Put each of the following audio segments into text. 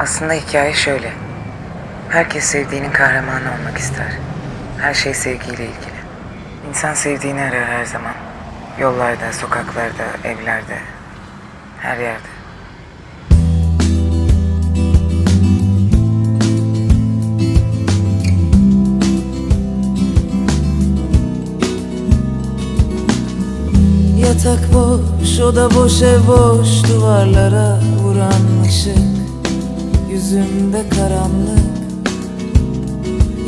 Aslında hikaye şöyle. Herkes sevdiğinin kahramanı olmak ister. Her şey sevgiyle ilgili. İnsan sevdiğini arar her zaman. Yollarda, sokaklarda, evlerde, her yerde. Yatak boş, oda boş, ev boş Duvarlara vuran Yüzümde karanlık.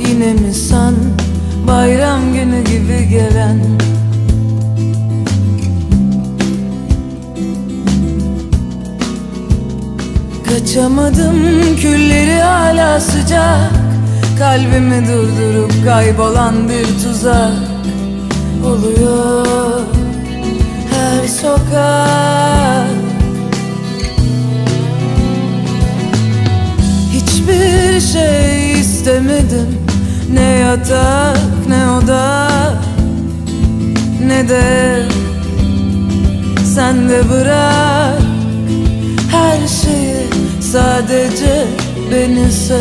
Yine mi san Bayram günü gibi gelen? Kaçamadım külleri hala sıcak. Kalbimi durdurup kaybolan bir tuzak Oluyor. Her sokak istemedim Ne yatak ne oda Ne de sen de bırak. Her şeyi sadece beni sev.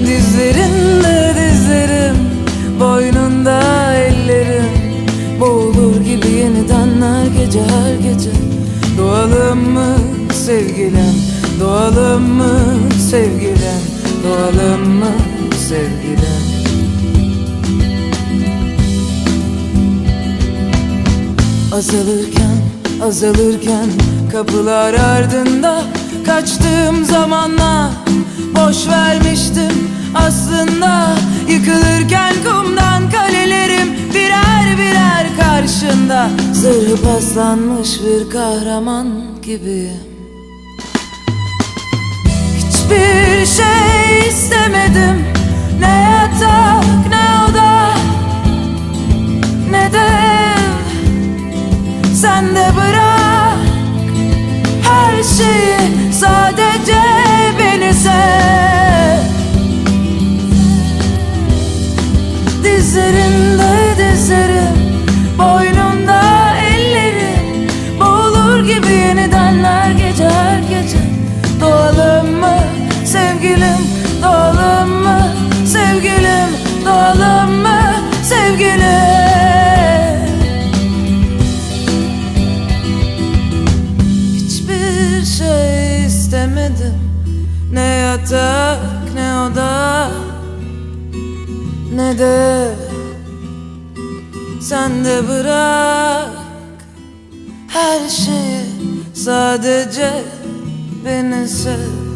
Dizlerinde dizlerim Boynunda ellerim. Boğulur gibi yeniden her gece her gece. Doğalım mı sevgilim Doğalım mı sevgilim Doğalım mı sevgilim Azalırken, azalırken kapılar ardında Kaçtığım zamanla boş vermiştim aslında. Yıkılırken kumdan kalelerim birer birer karşında. Zırhı paslanmış bir kahraman gibiyim Hiçbir şey istemedim. Ne yatak ne oda Ne de ev. Sen de bırak her şeyi sadece sevgilim doğalım mı? Sevgilim Doğalım mı? Sevgilim. Hiçbir şey istemedim. Ne yatak ne oda Ne de Sen de bırak. Her şeyi sadece beni sev